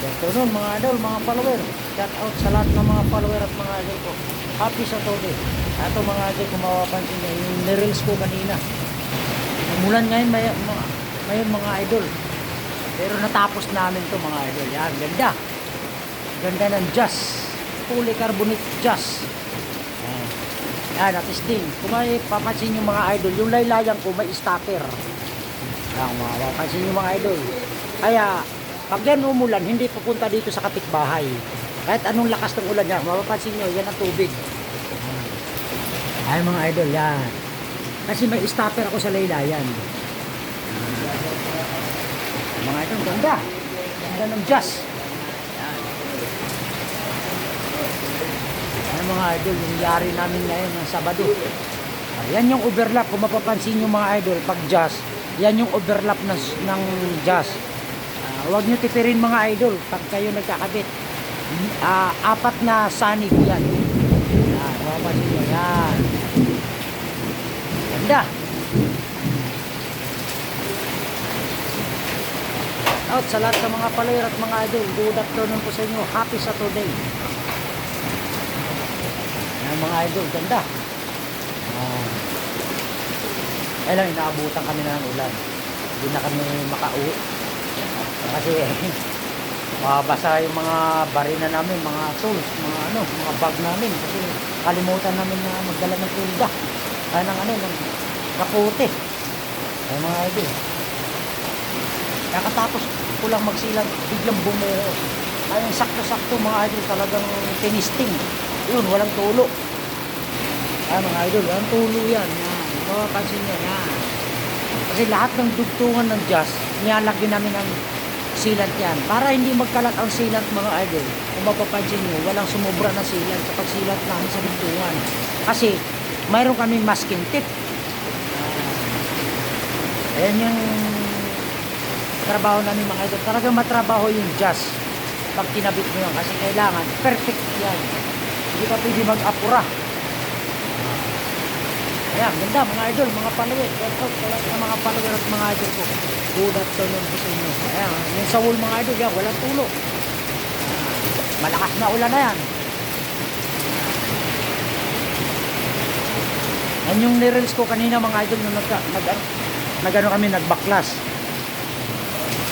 Good afternoon mga idol, mga follower. Shout out sa lahat ng mga follower at mga idol ko. Happy Saturday. Ito mga idol, kung mapapansin nyo, yung nirels ko kanina. Umulan ngayon, may, mga, ngayon mga idol. Pero natapos namin to mga idol. Yan, ganda. Ganda ng jazz. Polycarbonate jazz. Yan. Yan, at din. Kung may papansin yung mga idol, yung laylayan ko may stopper. Yan, mga papansin yung mga idol. Kaya, pag yan umulan, hindi pupunta dito sa kapitbahay. Kahit anong lakas ng ulan yan, mapapansin nyo, yan ang tubig. Ay mga idol, yan. Kasi may stopper ako sa laylayan. Mga idol, ganda. Ganda ng jazz. Yan mga idol, yung yari namin ngayon ng Sabado. Yan yung overlap. Kung mapapansin nyo mga idol, pag jazz, yan yung overlap ng, ng jazz. Huwag nyo tipirin mga idol pag kayo nagkakabit. Ah, apat na sanig yan. Yan, mapapansin nyo. Yan. Ganda. Out sa lahat ng mga follower at mga idol. Good afternoon po sa inyo. Happy Saturday. Yan mga idol. Ganda. Ah. Ay lang, inaabutan kami na ng ulan. Hindi na kami makauwi. Kasi mabasa yung mga barina namin, mga tools, mga ano, mga bag namin. Kasi kalimutan namin na magdala ng tulda. Ay, ng ano, ng kapote. Ay mga idol. Kakatapos ko lang magsilag, biglang bumuo. Ay, sakto-sakto mga idol, talagang tinisting. Yun, walang tulo. Ay, mga idol, walang tulo. Yan. Mapapansin nyo, yan. Kasi lahat ng dugtungan ng jazz, nilalagyan namin ng sealant yan. Para hindi magkalat ang sealant mga idol. Kung mapapansin nyo, walang sumubra na sealant sa pagsilat namin sa dugtungan. Kasi, mayroon kami masking tip. Ah, ayan yung trabaho namin mga idol. Talagang matrabaho yung jazz pag kinabit mo yan. Kasi kailangan, perfect yan. Hindi ka pwede mag-apura. Ayan, ganda mga idol, mga follower. Out sa lahat ng mga follower at mga idol ko. Good afternoon po sa inyo. Ayan, yung sa wall mga idol, yan, walang tulo. Malakas na ulan na yan. Yan yung nirels ko kanina mga idol nung nag, nag, nag, ano kami, nagbaklas.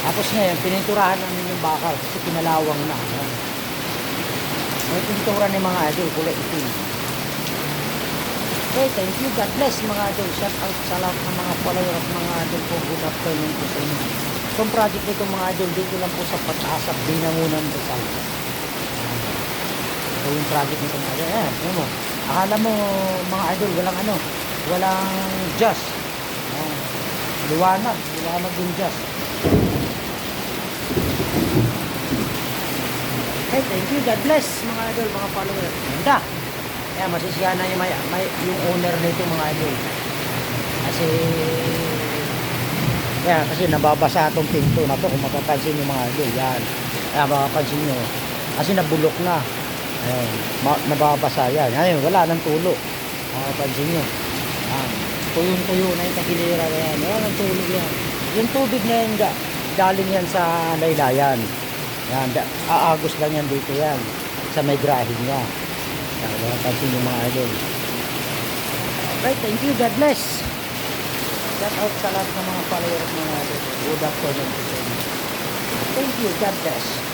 Tapos ngayon, pininturahan namin yung bakal kasi pinalawang na. Ayan. May pintura ni mga idol, kulay itim. Okay, thank you. God bless mga idol. Shout out sa lahat ng mga follower at mga idol ko. Good afternoon po sa inyo. Itong project nito mga idol, dito lang po sa Pataas at Binangunan Rizal. Ito yung project nito mga idol. Ayan, ayan mo. Akala mo mga idol, walang ano, walang jazz. Ayan. Liwanag, liwanag yung jazz. Okay, thank you. God bless mga idol, mga follower. Ganda. Kaya masisiyahan na yung, may, may, yung owner nito mga idol. Kasi kaya kasi nababasa itong pinto na to kung mapapansin nyo mga idol. Yan. Kaya mapapansin nyo. Kasi nabulok na. Ayun. Ma- nababasa yan. Ayun, wala nang tulo. Mapapansin nyo. Yan. Tuyong-tuyo na yung tagilira na yan. Wala nang tulo yan. Yung tubig na yan, ga- galing yan sa laylayan. Yan, aagos lang yan dito yan. Sa may grahin niya. Yan, mapapansin nyo mga idol. Okay, thank you. God bless. Shout out sa lahat ng mga followers mga idol. Good afternoon sa inyo. Thank you. God bless.